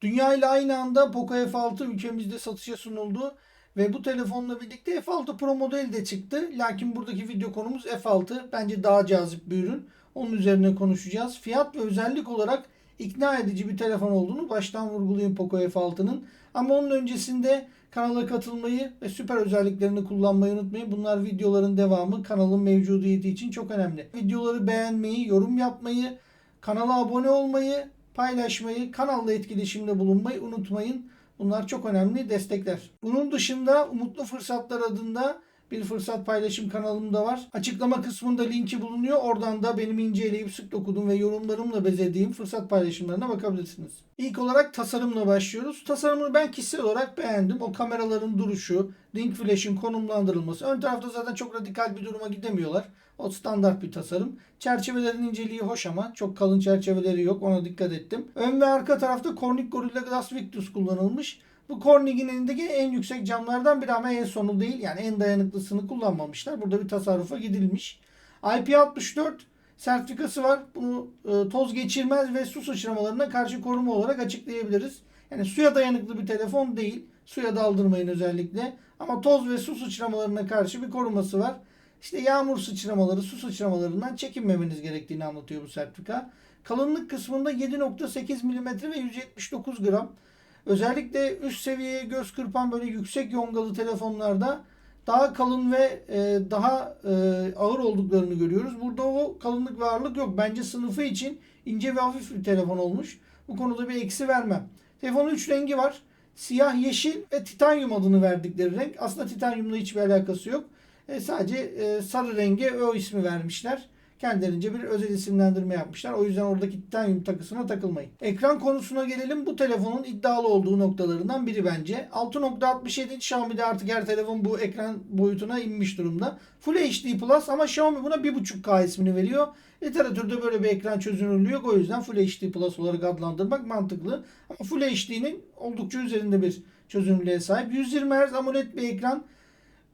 Dünya ile aynı anda Poco F6 ülkemizde satışa sunuldu. Ve bu telefonla birlikte F6 Pro modeli de çıktı. Lakin buradaki video konumuz F6. Bence daha cazip bir ürün. Onun üzerine konuşacağız. Fiyat ve özellik olarak ikna edici bir telefon olduğunu baştan vurgulayayım Poco F6'nın. Ama onun öncesinde kanala katılmayı ve süper özelliklerini kullanmayı unutmayın. Bunlar videoların devamı kanalın mevcudiyeti için çok önemli. Videoları beğenmeyi, yorum yapmayı, kanala abone olmayı, paylaşmayı, kanalla etkileşimde bulunmayı unutmayın. Bunlar çok önemli destekler. Bunun dışında Umutlu Fırsatlar adında bir fırsat paylaşım kanalım da var. Açıklama kısmında linki bulunuyor. Oradan da benim inceleyip sık dokuduğum ve yorumlarımla bezediğim fırsat paylaşımlarına bakabilirsiniz. İlk olarak tasarımla başlıyoruz. Tasarımını ben kişisel olarak beğendim. O kameraların duruşu, ring flash'in konumlandırılması. Ön tarafta zaten çok radikal bir duruma gidemiyorlar. O standart bir tasarım. Çerçevelerin inceliği hoş ama çok kalın çerçeveleri yok. Ona dikkat ettim. Ön ve arka tarafta Corning Gorilla Glass Victus kullanılmış. Bu Corning'in elindeki en yüksek camlardan biri ama en sonu değil. Yani en dayanıklısını kullanmamışlar. Burada bir tasarrufa gidilmiş. IP64 sertifikası var. Bunu e, toz geçirmez ve su sıçramalarına karşı koruma olarak açıklayabiliriz. Yani suya dayanıklı bir telefon değil. Suya daldırmayın özellikle. Ama toz ve su sıçramalarına karşı bir koruması var. İşte yağmur sıçramaları, su sıçramalarından çekinmemeniz gerektiğini anlatıyor bu sertifika. Kalınlık kısmında 7.8 mm ve 179 gram. Özellikle üst seviyeye göz kırpan böyle yüksek yongalı telefonlarda daha kalın ve e, daha e, ağır olduklarını görüyoruz. Burada o kalınlık ve ağırlık yok. Bence sınıfı için ince ve hafif bir telefon olmuş. Bu konuda bir eksi vermem. Telefonun 3 rengi var. Siyah, yeşil ve titanyum adını verdikleri renk. Aslında titanyumla hiçbir alakası yok. E, sadece e, sarı renge o ismi vermişler. Kendilerince bir özel isimlendirme yapmışlar. O yüzden oradaki titanyum takısına takılmayın. Ekran konusuna gelelim. Bu telefonun iddialı olduğu noktalarından biri bence. 6.67 Xiaomi'de artık her telefon bu ekran boyutuna inmiş durumda. Full HD Plus ama Xiaomi buna 1.5K ismini veriyor. Literatürde böyle bir ekran çözünürlüğü yok. O yüzden Full HD Plus olarak adlandırmak mantıklı. Ama Full HD'nin oldukça üzerinde bir çözünürlüğe sahip. 120 Hz AMOLED bir ekran.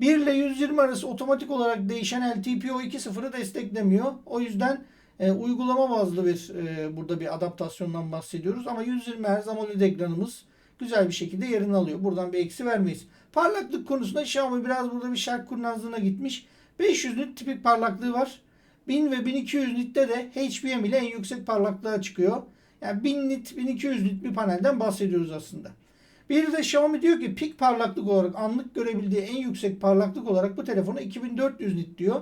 1 ile 120 arası otomatik olarak değişen LTPO 2.0'ı desteklemiyor. O yüzden e, uygulama bazlı bir e, burada bir adaptasyondan bahsediyoruz. Ama 120 Hz AMOLED ekranımız güzel bir şekilde yerini alıyor. Buradan bir eksi vermeyiz. Parlaklık konusunda Xiaomi biraz burada bir şark kurnazlığına gitmiş. 500 nit tipik parlaklığı var. 1000 ve 1200 nitte de HBM ile en yüksek parlaklığa çıkıyor. Yani 1000 nit, 1200 nit bir panelden bahsediyoruz aslında. Bir de Xiaomi diyor ki pik parlaklık olarak anlık görebildiği en yüksek parlaklık olarak bu telefona 2400 nit diyor.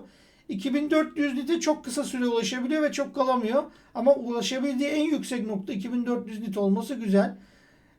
2400 nite çok kısa süre ulaşabiliyor ve çok kalamıyor. Ama ulaşabildiği en yüksek nokta 2400 nit olması güzel.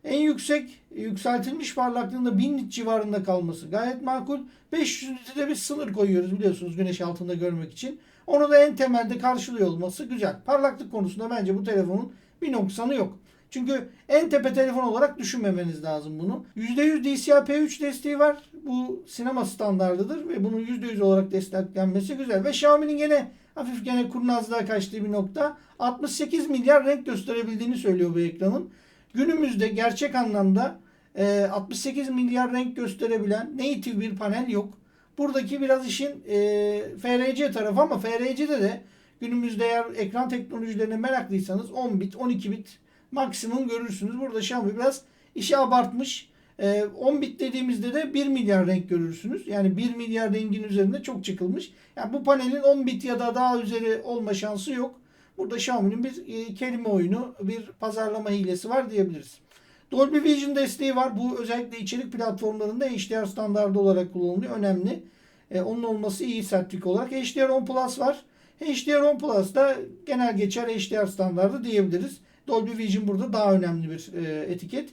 En yüksek yükseltilmiş parlaklığında 1000 nit civarında kalması gayet makul. 500 nite de bir sınır koyuyoruz biliyorsunuz güneş altında görmek için. Onu da en temelde karşılıyor olması güzel. Parlaklık konusunda bence bu telefonun bir noksanı yok. Çünkü en tepe telefon olarak düşünmemeniz lazım bunu. %100 DCI-P3 desteği var. Bu sinema standardıdır ve bunun %100 olarak desteklenmesi güzel. Ve Xiaomi'nin gene hafif gene kurnazlığa kaçtığı bir nokta 68 milyar renk gösterebildiğini söylüyor bu ekranın. Günümüzde gerçek anlamda e, 68 milyar renk gösterebilen native bir panel yok. Buradaki biraz işin e, FRC tarafı ama FRC'de de günümüzde eğer ekran teknolojilerine meraklıysanız 10 bit, 12 bit maksimum görürsünüz. Burada Xiaomi biraz işi abartmış. E, 10 bit dediğimizde de 1 milyar renk görürsünüz. Yani 1 milyar rengin üzerinde çok çıkılmış. Yani bu panelin 10 bit ya da daha üzeri olma şansı yok. Burada Xiaomi'nin bir e, kelime oyunu, bir pazarlama hilesi var diyebiliriz. Dolby Vision desteği var. Bu özellikle içerik platformlarında HDR standardı olarak kullanılıyor. Önemli. E, onun olması iyi sertifik olarak. HDR10 Plus var. HDR10 Plus da genel geçer HDR standardı diyebiliriz. Dolby Vision burada daha önemli bir e, etiket.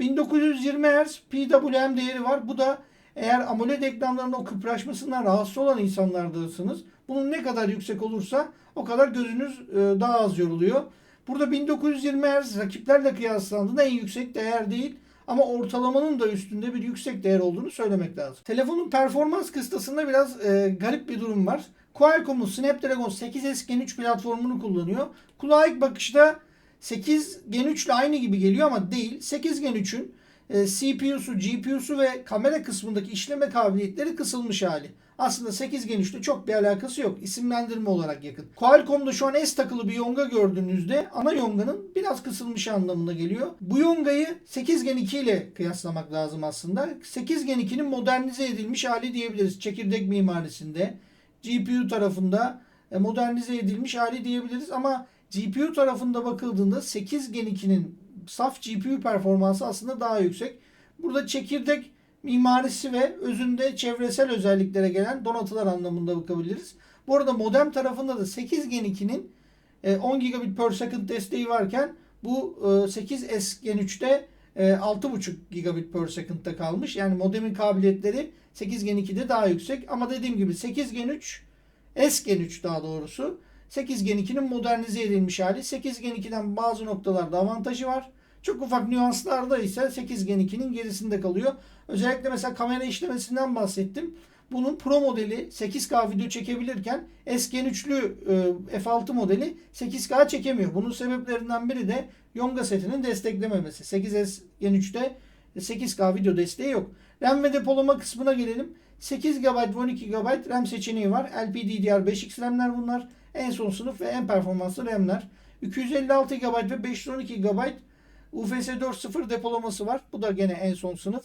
1920 Hz PWM değeri var. Bu da eğer AMOLED ekranlarının o kıpraşmasından rahatsız olan insanlardasınız. Bunun ne kadar yüksek olursa o kadar gözünüz e, daha az yoruluyor. Burada 1920 Hz rakiplerle kıyaslandığında en yüksek değer değil. Ama ortalamanın da üstünde bir yüksek değer olduğunu söylemek lazım. Telefonun performans kıstasında biraz e, garip bir durum var. Qualcomm'un Snapdragon 8S Gen 3 platformunu kullanıyor. Kulağa ilk bakışta 8 Gen 3 ile aynı gibi geliyor ama değil. 8 Gen 3'ün e, CPU'su, GPU'su ve kamera kısmındaki işleme kabiliyetleri kısılmış hali. Aslında 8 Gen 3'te çok bir alakası yok. İsimlendirme olarak yakın. Qualcomm'da şu an S takılı bir yonga gördüğünüzde ana yonganın biraz kısılmış anlamına geliyor. Bu yongayı 8 Gen 2 ile kıyaslamak lazım aslında. 8 Gen 2'nin modernize edilmiş hali diyebiliriz. Çekirdek mimarisinde, GPU tarafında e, modernize edilmiş hali diyebiliriz ama GPU tarafında bakıldığında 8 Gen 2'nin saf GPU performansı aslında daha yüksek. Burada çekirdek mimarisi ve özünde çevresel özelliklere gelen donatılar anlamında bakabiliriz. Bu arada modem tarafında da 8 Gen 2'nin 10 gigabit per second desteği varken bu 8S Gen 3'te 6.5 gigabit per second'da kalmış. Yani modemin kabiliyetleri 8 Gen 2'de daha yüksek. Ama dediğim gibi 8 Gen 3 S Gen 3 daha doğrusu 8 Gen 2'nin modernize edilmiş hali. 8 Gen 2'den bazı noktalarda avantajı var. Çok ufak nüanslarda ise 8 Gen 2'nin gerisinde kalıyor. Özellikle mesela kamera işlemesinden bahsettim. Bunun Pro modeli 8K video çekebilirken S Gen 3'lü e, F6 modeli 8K çekemiyor. Bunun sebeplerinden biri de Yonga setinin desteklememesi. 8S Gen 3'te 8K video desteği yok. RAM ve depolama kısmına gelelim. 8 GB ve 12 GB RAM seçeneği var. LPDDR5X RAM'ler bunlar. En son sınıf ve en performanslı RAM'ler. 256 GB ve 512 GB UFS 4.0 depolaması var. Bu da gene en son sınıf.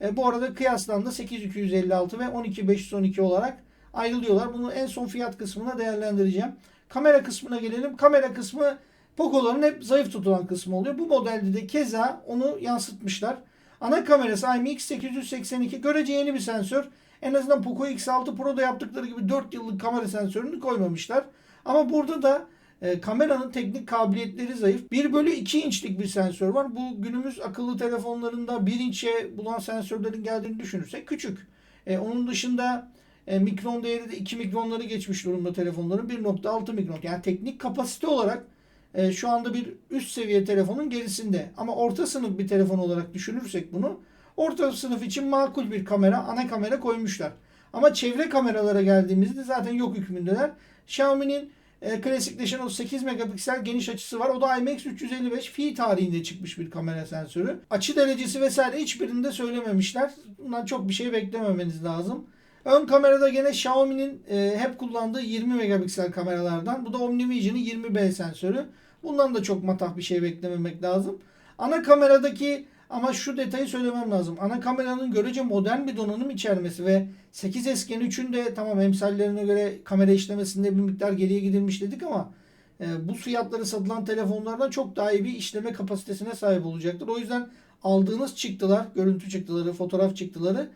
E, bu arada kıyaslandı 8256 ve 12512 olarak ayrılıyorlar. Bunu en son fiyat kısmına değerlendireceğim. Kamera kısmına gelelim. Kamera kısmı Poco'ların hep zayıf tutulan kısmı oluyor. Bu modelde de keza onu yansıtmışlar. Ana kamerası IMX882 görece yeni bir sensör. En azından Poco X6 Pro'da yaptıkları gibi 4 yıllık kamera sensörünü koymamışlar. Ama burada da e, kameranın teknik kabiliyetleri zayıf. 1 bölü 2 inçlik bir sensör var. Bu günümüz akıllı telefonlarında 1 inçe bulan sensörlerin geldiğini düşünürsek küçük. E, onun dışında e, mikron değeri de 2 mikronları geçmiş durumda telefonların. 1.6 mikron. Yani teknik kapasite olarak e, şu anda bir üst seviye telefonun gerisinde. Ama orta sınıf bir telefon olarak düşünürsek bunu orta sınıf için makul bir kamera, ana kamera koymuşlar. Ama çevre kameralara geldiğimizde zaten yok hükmündeler. Xiaomi'nin e, klasikleşen o 8 megapiksel geniş açısı var. O da IMX355 fi tarihinde çıkmış bir kamera sensörü. Açı derecesi vesaire hiçbirinde söylememişler. Bundan çok bir şey beklememeniz lazım. Ön kamerada gene Xiaomi'nin e, hep kullandığı 20 megapiksel kameralardan. Bu da OmniVision'ın 20B sensörü. Bundan da çok matah bir şey beklememek lazım. Ana kameradaki ama şu detayı söylemem lazım. Ana kameranın görece modern bir donanım içermesi ve 8S Gen 3'ün de tamam emsallerine göre kamera işlemesinde bir miktar geriye gidilmiş dedik ama e, bu fiyatları satılan telefonlardan çok daha iyi bir işleme kapasitesine sahip olacaktır. O yüzden aldığınız çıktılar, görüntü çıktıları, fotoğraf çıktıları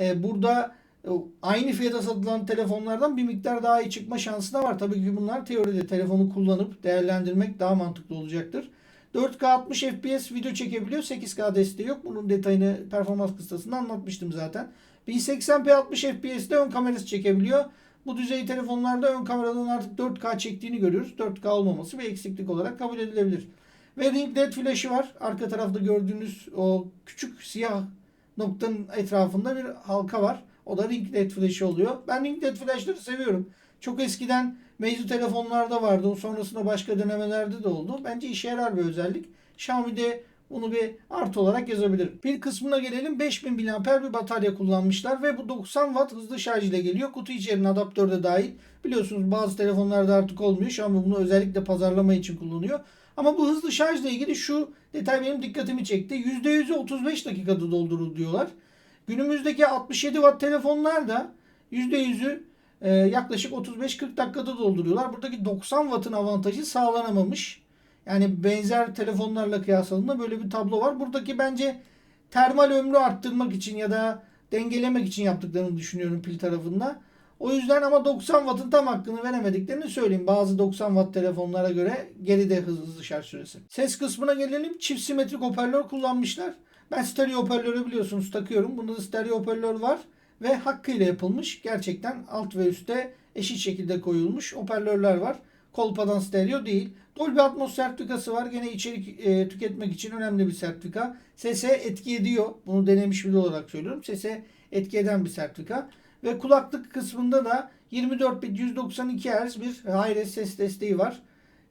e, burada e, aynı fiyata satılan telefonlardan bir miktar daha iyi çıkma şansı da var. Tabii ki bunlar teoride telefonu kullanıp değerlendirmek daha mantıklı olacaktır. 4K 60 FPS video çekebiliyor. 8K desteği yok. Bunun detayını performans kıstasında anlatmıştım zaten. 1080p 60 FPS'de ön kamerası çekebiliyor. Bu düzey telefonlarda ön kameradan artık 4K çektiğini görüyoruz. 4K olmaması bir eksiklik olarak kabul edilebilir. Ve ring led flash'ı var. Arka tarafta gördüğünüz o küçük siyah noktanın etrafında bir halka var. O da ring led flash'ı oluyor. Ben ring led flash'ları seviyorum. Çok eskiden mevzu telefonlarda vardı. Sonrasında başka denemelerde de oldu. Bence işe yarar bir özellik. Xiaomi'de bunu bir artı olarak yazabilirim. Bir kısmına gelelim. 5000 mAh bir batarya kullanmışlar ve bu 90 Watt hızlı şarj ile geliyor. Kutu içerisinde adaptör de dahil. Biliyorsunuz bazı telefonlarda artık olmuyor. Xiaomi bunu özellikle pazarlama için kullanıyor. Ama bu hızlı şarj ile ilgili şu detay benim dikkatimi çekti. %100'ü 35 dakikada doldurul diyorlar. Günümüzdeki 67 Watt telefonlar da %100'ü e, yaklaşık 35-40 dakikada dolduruyorlar. Buradaki 90 Watt'ın avantajı sağlanamamış. Yani benzer telefonlarla kıyasladığında böyle bir tablo var. Buradaki bence termal ömrü arttırmak için ya da dengelemek için yaptıklarını düşünüyorum pil tarafında. O yüzden ama 90 Watt'ın tam hakkını veremediklerini söyleyeyim. Bazı 90 Watt telefonlara göre geride hızlı şarj süresi. Ses kısmına gelelim. Çift simetrik hoparlör kullanmışlar. Ben stereo hoparlörü biliyorsunuz takıyorum. Bunda da stereo hoparlör var ve hakkıyla yapılmış. Gerçekten alt ve üstte eşit şekilde koyulmuş hoparlörler var. Kolpadan stereo değil. Dolby Atmos sertifikası var. Gene içerik e, tüketmek için önemli bir sertifika. Sese etki ediyor. Bunu denemiş biri olarak söylüyorum. Sese etki eden bir sertifika. Ve kulaklık kısmında da 24 bit 192 Hz bir high ses desteği var.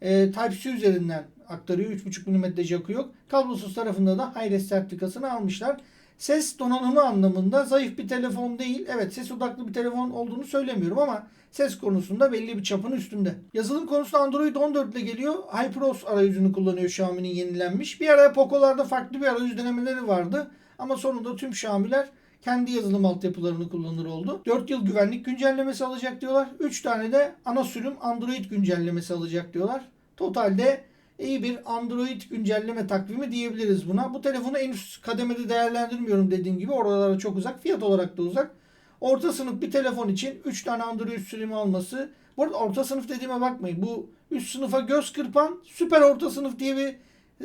E, Type-C üzerinden aktarıyor. 3.5 mm jack'ı yok. Kablosuz tarafında da Hi-Res sertifikasını almışlar. Ses donanımı anlamında zayıf bir telefon değil. Evet ses odaklı bir telefon olduğunu söylemiyorum ama ses konusunda belli bir çapın üstünde. Yazılım konusunda Android 14 ile geliyor. HyperOS arayüzünü kullanıyor Xiaomi'nin yenilenmiş. Bir ara Poco'larda farklı bir arayüz denemeleri vardı. Ama sonunda tüm Xiaomi'ler kendi yazılım altyapılarını kullanır oldu. 4 yıl güvenlik güncellemesi alacak diyorlar. 3 tane de ana sürüm Android güncellemesi alacak diyorlar. Totalde iyi bir Android güncelleme takvimi diyebiliriz buna. Bu telefonu en üst kademede değerlendirmiyorum dediğim gibi. Oralara çok uzak. Fiyat olarak da uzak. Orta sınıf bir telefon için 3 tane Android sürümü alması. Bu arada orta sınıf dediğime bakmayın. Bu üst sınıfa göz kırpan süper orta sınıf diye bir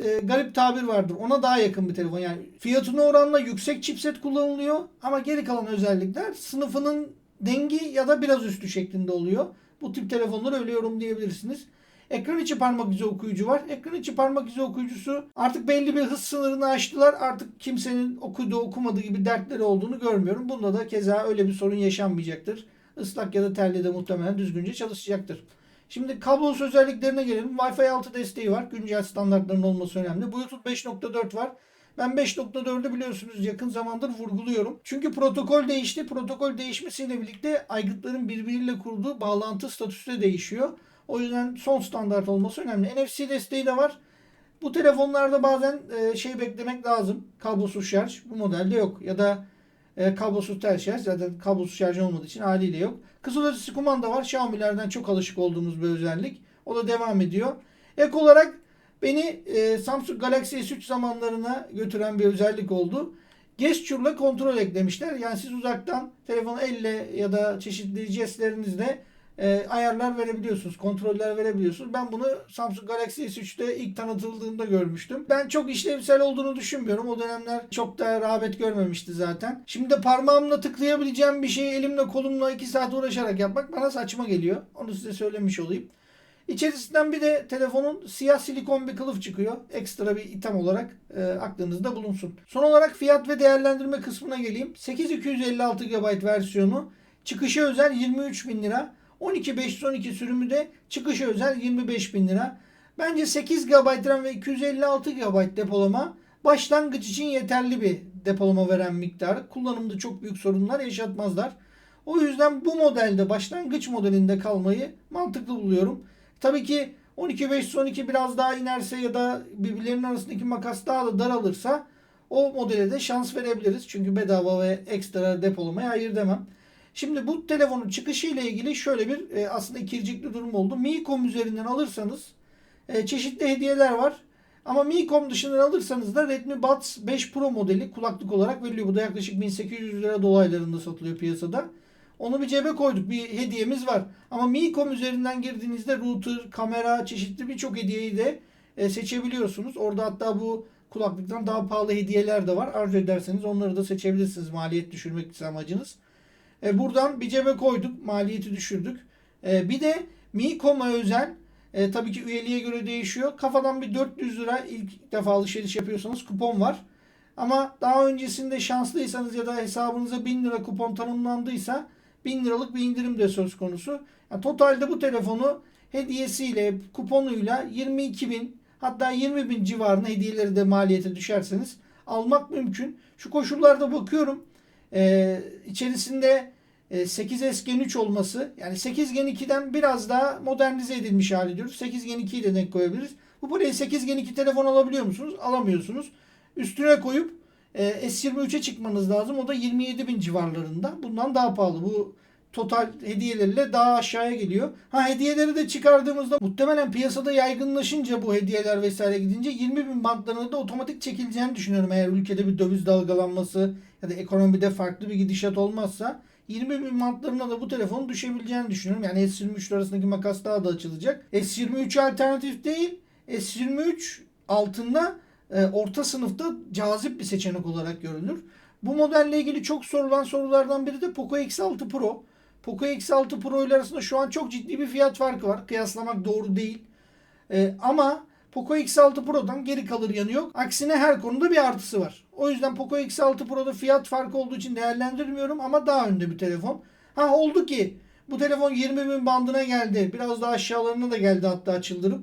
e, garip tabir vardır. Ona daha yakın bir telefon. Yani fiyatına oranla yüksek chipset kullanılıyor ama geri kalan özellikler sınıfının dengi ya da biraz üstü şeklinde oluyor. Bu tip telefonları öyle yorumlayabilirsiniz. Ekran içi parmak izi okuyucu var. Ekran içi parmak izi okuyucusu artık belli bir hız sınırını aştılar. Artık kimsenin okuduğu okumadığı gibi dertleri olduğunu görmüyorum. Bunda da keza öyle bir sorun yaşanmayacaktır. Islak ya da terli de muhtemelen düzgünce çalışacaktır. Şimdi kablosuz özelliklerine gelelim. Wi-Fi 6 desteği var. Güncel standartların olması önemli. Bluetooth 5.4 var. Ben 5.4'ü biliyorsunuz yakın zamandır vurguluyorum. Çünkü protokol değişti. Protokol değişmesiyle birlikte aygıtların birbiriyle kurduğu bağlantı statüsü de değişiyor. O yüzden son standart olması önemli. NFC desteği de var. Bu telefonlarda bazen e, şey beklemek lazım. Kablosuz şarj. Bu modelde yok. Ya da e, kablosuz tel şarj. Zaten kablosuz şarj olmadığı için haliyle yok. Kısa ötesi kumanda var. Xiaomi'lerden çok alışık olduğumuz bir özellik. O da devam ediyor. Ek olarak beni e, Samsung Galaxy S3 zamanlarına götüren bir özellik oldu. Gesture'la kontrol eklemişler. Yani siz uzaktan telefonu elle ya da çeşitli jestlerinizle e, ayarlar verebiliyorsunuz, kontroller verebiliyorsunuz. Ben bunu Samsung Galaxy S3'te ilk tanıtıldığında görmüştüm. Ben çok işlevsel olduğunu düşünmüyorum. O dönemler çok da rağbet görmemişti zaten. Şimdi de parmağımla tıklayabileceğim bir şeyi elimle kolumla 2 saat uğraşarak yapmak bana saçma geliyor. Onu size söylemiş olayım. İçerisinden bir de telefonun siyah silikon bir kılıf çıkıyor. Ekstra bir item olarak e, aklınızda bulunsun. Son olarak fiyat ve değerlendirme kısmına geleyim. 8256 GB versiyonu çıkışı özel 23 bin lira. 12512 sürümü de çıkışı özel 25 bin lira. Bence 8 GB RAM ve 256 GB depolama başlangıç için yeterli bir depolama veren miktar. Kullanımda çok büyük sorunlar yaşatmazlar. O yüzden bu modelde başlangıç modelinde kalmayı mantıklı buluyorum. Tabii ki 12512 biraz daha inerse ya da birbirlerinin arasındaki makas daha da daralırsa o modele de şans verebiliriz. Çünkü bedava ve ekstra depolamaya hayır demem. Şimdi bu telefonun çıkışı ile ilgili şöyle bir e, aslında ikircikli durum oldu. Mi.com üzerinden alırsanız e, çeşitli hediyeler var. Ama Mi.com dışından alırsanız da Redmi Buds 5 Pro modeli kulaklık olarak veriliyor. Bu da yaklaşık 1800 lira dolaylarında satılıyor piyasada. Onu bir cebe koyduk. Bir hediyemiz var. Ama Mi.com üzerinden girdiğinizde router, kamera, çeşitli birçok hediyeyi de e, seçebiliyorsunuz. Orada hatta bu kulaklıktan daha pahalı hediyeler de var. Arzu ederseniz onları da seçebilirsiniz. Maliyet düşürmek amacınız. E, buradan bir cebe koyduk. Maliyeti düşürdük. E, bir de Mi.com'a özel e, tabii ki üyeliğe göre değişiyor. Kafadan bir 400 lira ilk defa alışveriş yapıyorsanız kupon var. Ama daha öncesinde şanslıysanız ya da hesabınıza 1000 lira kupon tanımlandıysa 1000 liralık bir indirim de söz konusu. Yani totalde bu telefonu hediyesiyle, kuponuyla 22 bin hatta 20 bin civarında hediyeleri de maliyete düşerseniz almak mümkün. Şu koşullarda bakıyorum. Ee, içerisinde 8S Gen 3 olması yani 8 Gen 2'den biraz daha modernize edilmiş hali diyoruz. 8 Gen 2'yi de denk koyabiliriz. Bu parayı 8 Gen 2 telefon alabiliyor musunuz? Alamıyorsunuz. Üstüne koyup e, S23'e çıkmanız lazım. O da 27 bin civarlarında. Bundan daha pahalı. Bu total hediyelerle daha aşağıya geliyor. Ha hediyeleri de çıkardığımızda muhtemelen piyasada yaygınlaşınca bu hediyeler vesaire gidince 20 bin bantlarına da otomatik çekileceğini düşünüyorum. Eğer ülkede bir döviz dalgalanması ya da ekonomide farklı bir gidişat olmazsa 20 bin bantlarına da bu telefonun düşebileceğini düşünüyorum. Yani S23 arasındaki makas daha da açılacak. S23 alternatif değil. S23 altında e, orta sınıfta cazip bir seçenek olarak görülür. Bu modelle ilgili çok sorulan sorulardan biri de Poco X6 Pro. Poco X6 Pro ile arasında şu an çok ciddi bir fiyat farkı var. Kıyaslamak doğru değil. E, ama Poco X6 Pro'dan geri kalır yanı yok. Aksine her konuda bir artısı var. O yüzden Poco X6 Pro'da fiyat farkı olduğu için değerlendirmiyorum ama daha önde bir telefon. Ha oldu ki bu telefon 20 bin bandına geldi. Biraz daha aşağılarına da geldi hatta çıldırıp.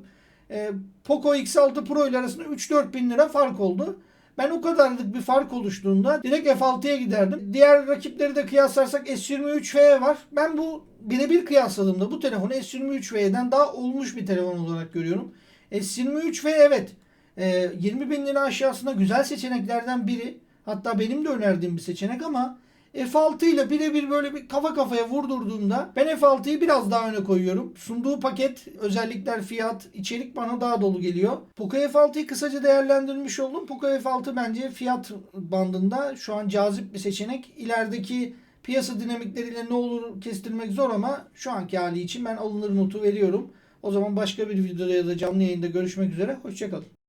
e, Poco X6 Pro ile arasında 3-4 bin lira fark oldu. Ben o kadarlık bir fark oluştuğunda direkt F6'ya giderdim. Diğer rakipleri de kıyaslarsak S23F var. Ben bu birebir kıyasladığımda bu telefonu S23F'den daha olmuş bir telefon olarak görüyorum. S23F evet e, 20 bin lira aşağısında güzel seçeneklerden biri. Hatta benim de önerdiğim bir seçenek ama F6 ile birebir böyle bir kafa kafaya vurdurduğumda ben F6'yı biraz daha öne koyuyorum. Sunduğu paket, özellikler, fiyat, içerik bana daha dolu geliyor. Poco F6'yı kısaca değerlendirmiş oldum. Poco F6 bence fiyat bandında şu an cazip bir seçenek. İlerideki piyasa dinamikleriyle ne olur kestirmek zor ama şu anki hali için ben alınır notu veriyorum. O zaman başka bir videoda ya da canlı yayında görüşmek üzere. Hoşçakalın.